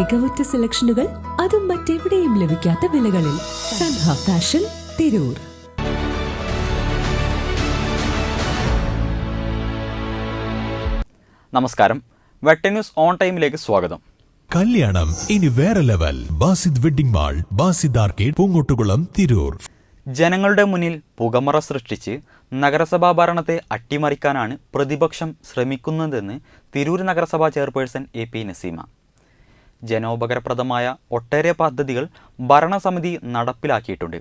മികവുറ്റ സെലക്ഷനുകൾ അതും മറ്റെവിടെയും ലഭിക്കാത്ത വിലകളിൽ സൻഹ ഫാഷൻ തിരൂർ. നമസ്കാരം. വെട്ട ന്യൂസ് ഓൺ ടൈമിലേക്ക് സ്വാഗതം. കല്യാണം ഇനി വേറെ level. Basid wedding mall Basid arcade Poongottukulam Tirur. ജനങ്ങളുടെ മുന്നിൽ പുകമറ സൃഷ്ടിച്ച് നഗരസഭാ ഭരണത്തെ അട്ടിമറിക്കാനാണ് പ്രതിപക്ഷം ശ്രമിക്കുന്നതെന്ന് തിരൂർ നഗരസഭാ ചെയർപേഴ്സൺ എ പി നസീമ. ജനോപകാരപ്രദമായ ഒട്ടേറെ പദ്ധതികൾ ഭരണസമിതി നടപ്പിലാക്കിയിട്ടുണ്ട്.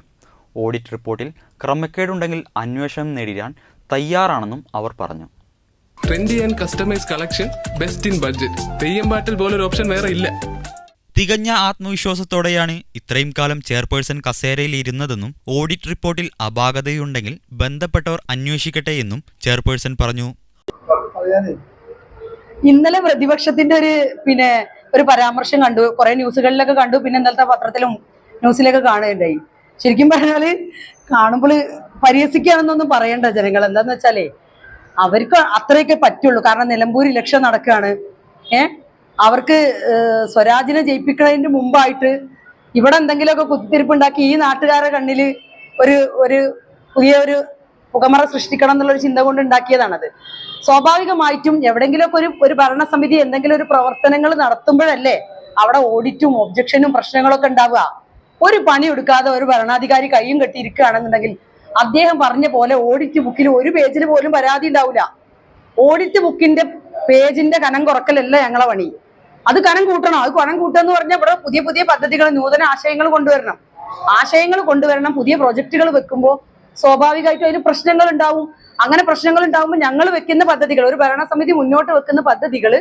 ഓഡിറ്റ് റിപ്പോർട്ടിൽ ക്രമക്കേടുണ്ടെങ്കിൽ അന്വേഷണം നേരിടാൻ തയ്യാറാണെന്നും അവർ പറഞ്ഞു. Trendy and customise collection best in budget Theyyam പാട്ടിൽ പോലൊരു ഓപ്ഷൻ വേറെ ഇല്ല. തികഞ്ഞ ആത്മവിശ്വാസത്തോടെയാണ് ഇത്രയും കാലം ചെയർപേഴ്സൺ കസേരയിൽ ഇരുന്നതെന്നും ഓഡിറ്റ് റിപ്പോർട്ടിൽ അപാകതയുണ്ടെങ്കിൽ ബന്ധപ്പെട്ടവർ അന്വേഷിക്കട്ടെ എന്നും ചെയർപേഴ്സൺ പറഞ്ഞു. ഇന്നലെ പ്രതിപക്ഷത്തിന്റെ ഒരു പിന്നെ ഒരു പരാമർശം കണ്ടു. കുറെ ന്യൂസുകളിലൊക്കെ കണ്ടു. പിന്നെ ഇന്നലത്തെ പത്രത്തിലും ന്യൂസിലൊക്കെ കാണുകയുണ്ടായി. ശരിക്കും പറഞ്ഞാൽ കാണുമ്പോൾ പരിഹസിക്കുകയാണെന്നൊന്നും പറയണ്ട ജനങ്ങൾ. എന്താന്ന് വെച്ചാലേ അവർക്ക് അത്രയൊക്കെ പറ്റുള്ളൂ. കാരണം നിലമ്പൂർ ഇലക്ഷൻ നടക്കുകയാണ്. ഏ? അവർക്ക് സ്വരാജിനെ ജയിപ്പിക്കുന്നതിന് മുമ്പായിട്ട് ഇവിടെ എന്തെങ്കിലുമൊക്കെ കുത്തിത്തിരിപ്പുണ്ടാക്കി ഈ നാട്ടുകാരുടെ കണ്ണിൽ ഒരു ഒരു പുതിയ ഒരു പുകമറ സൃഷ്ടിക്കണം എന്നുള്ളൊരു ചിന്ത കൊണ്ട് ഉണ്ടാക്കിയതാണത്. സ്വാഭാവികമായിട്ടും എവിടെങ്കിലുമൊക്കെ ഒരു ഒരു ഭരണസമിതി എന്തെങ്കിലും ഒരു പ്രവർത്തനങ്ങൾ നടത്തുമ്പോഴല്ലേ അവിടെ ഓഡിറ്റും ഒബ്ജക്ഷനും പ്രശ്നങ്ങളൊക്കെ ഉണ്ടാവുക. ഒരു പണി എടുക്കാതെ ഒരു ഭരണാധികാരി കൈയും കെട്ടിയിരിക്കുകയാണെന്നുണ്ടെങ്കിൽ അദ്ദേഹം പറഞ്ഞ പോലെ ഓഡിറ്റ് ബുക്കിൽ ഒരു പേജിൽ പോലും പരാതി ഉണ്ടാവില്ല. ഓഡിറ്റ് ബുക്കിന്റെ പേജിന്റെ കനം കുറക്കലല്ല ഞങ്ങളെ പണി. അത് കനം കൂട്ടണം. അത് കനം കൂട്ടുക എന്ന് പറഞ്ഞാൽ ഇവിടെ പുതിയ പുതിയ പദ്ധതികൾ നൂതന ആശയങ്ങൾ കൊണ്ടുവരണം. ആശയങ്ങൾ കൊണ്ടുവരണം പുതിയ പ്രൊജക്ടുകൾ വെക്കുമ്പോൾ സ്വാഭാവികമായിട്ടും അതിന് പ്രശ്നങ്ങൾ ഉണ്ടാവും അങ്ങനെ പ്രശ്നങ്ങൾ ഉണ്ടാകുമ്പോൾ ഞങ്ങൾ വെക്കുന്ന പദ്ധതികൾ ഒരു ഭരണസമിതി മുന്നോട്ട് വെക്കുന്ന പദ്ധതികൾ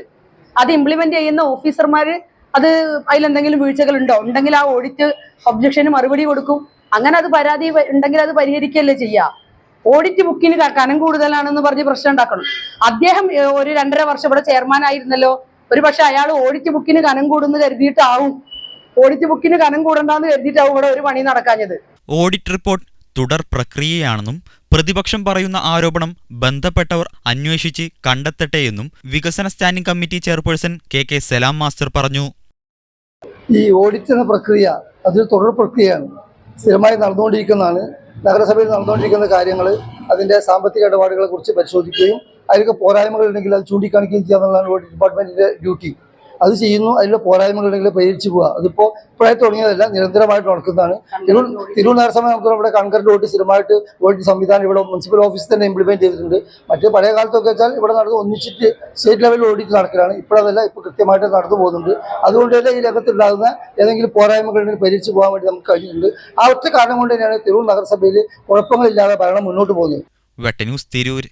അത് ഇംപ്ലിമെന്റ് ചെയ്യുന്ന ഓഫീസർമാർ അത് അതിലെന്തെങ്കിലും വീഴ്ചകൾ ഉണ്ടോ ഉണ്ടെങ്കിൽ ആ ഓഡിറ്റ് ഒബ്ജക്ഷന് മറുപടി കൊടുക്കും. അങ്ങനെ അത് പരാതി ഉണ്ടെങ്കിൽ അത് പരിഹരിക്കുകയല്ലേ ചെയ്യുക ഓഡിറ്റ് ബുക്കിന് കനം കൂടുതലാണെന്ന് പറഞ്ഞ് പ്രശ്നം ഉണ്ടാക്കണം. അദ്ദേഹം ഒരു രണ്ടര വർഷം ഇവിടെ ചെയർമാൻ ആയിരുന്നല്ലോ. ഒരു പക്ഷെ അയാൾ ഓഡിറ്റ് ബുക്കിന് കനം കൂടുന്നു കരുതിയിട്ടാവും. ഓഡിറ്റ് ബുക്കിന് കനം കൂടണ്ടെന്ന് കരുതിയിട്ടാവും ഇവിടെ ഒരു പണി നടക്കാഞ്ഞത്. ഓഡിറ്റ് റിപ്പോർട്ട് തുടർ പ്രക്രിയയാണെന്നും പ്രതിപക്ഷം പറയുന്ന ആരോപണം ബന്ധപ്പെട്ടവർ അന്വേഷിച്ച് കണ്ടെത്തട്ടെയെന്നും വികസന standing committee chairperson K K Salam master പറഞ്ഞു. ഈ ഓഡിറ്റ് എന്ന പ്രക്രിയ അതൊരു തുടർ പ്രക്രിയയാണ്. സ്ഥിരമായി നടന്നുകൊണ്ടിരിക്കുന്നതാണ്. നഗരസഭയിൽ നടന്നുകൊണ്ടിരിക്കുന്ന കാര്യങ്ങൾ അതിന്റെ സാമ്പത്തിക ഇടപാടുകളെ കുറിച്ച് പരിശോധിക്കുകയും അതിലൊക്കെ പോരായ്മകൾ ഉണ്ടെങ്കിൽ അത് ചൂണ്ടിക്കാണിക്കുകയും ചെയ്യുക എന്നുള്ളതാണ് ഓഡിറ്റ് ഡിപ്പാർട്ട്മെന്റിന്റെ ഡ്യൂട്ടി അത് ചെയ്യുന്നു അതിലെ പോരായ്മകൾ ഉണ്ടെങ്കിൽ പരിഹരിച്ചു പോവുക അതിപ്പോൾ ഇപ്പോഴേ തുടങ്ങിയതല്ല നിരന്തരമായിട്ട് നടക്കുന്നതാണ്. തിരൂർ തിരൂർ നഗരസഭ നമുക്ക് ഇവിടെ കൺകറന്റ് വോട്ട് സ്ഥിരമായിട്ട് വോട്ട് സംവിധാനം ഇവിടെ മുനിസിപ്പൽ ഓഫീസ് തന്നെ ഇംപ്ലിമെന്റ് ചെയ്തിട്ടുണ്ട്. മറ്റു പഴയ കാലത്തൊക്കെ വെച്ചാൽ ഇവിടെ നടന്ന് ഒന്നിച്ചിട്ട് സ്റ്റേറ്റ് ലെവലിൽ ഓടിച്ച് നടക്കലാണ്. ഇപ്പോഴതല്ല ഇപ്പോൾ കൃത്യമായിട്ട് നടന്നു പോകുന്നുണ്ട്. അതുകൊണ്ട് തന്നെ ഈ രംഗത്തുണ്ടാകുന്ന ഏതെങ്കിലും പോരായ്മകൾ ഉണ്ടെങ്കിൽ പരിഹരിച്ചു പോകാൻ വേണ്ടി നമുക്ക് കഴിഞ്ഞിട്ടുണ്ട്. ആ ഒറ്റ കാരണം കൊണ്ട് തന്നെയാണ് തിരൂർ നഗരസഭയിൽ കുഴപ്പങ്ങളില്ലാതെ ഭരണം മുന്നോട്ട് പോകുന്നത്. വെട്ടന്യൂസ് തിരൂർ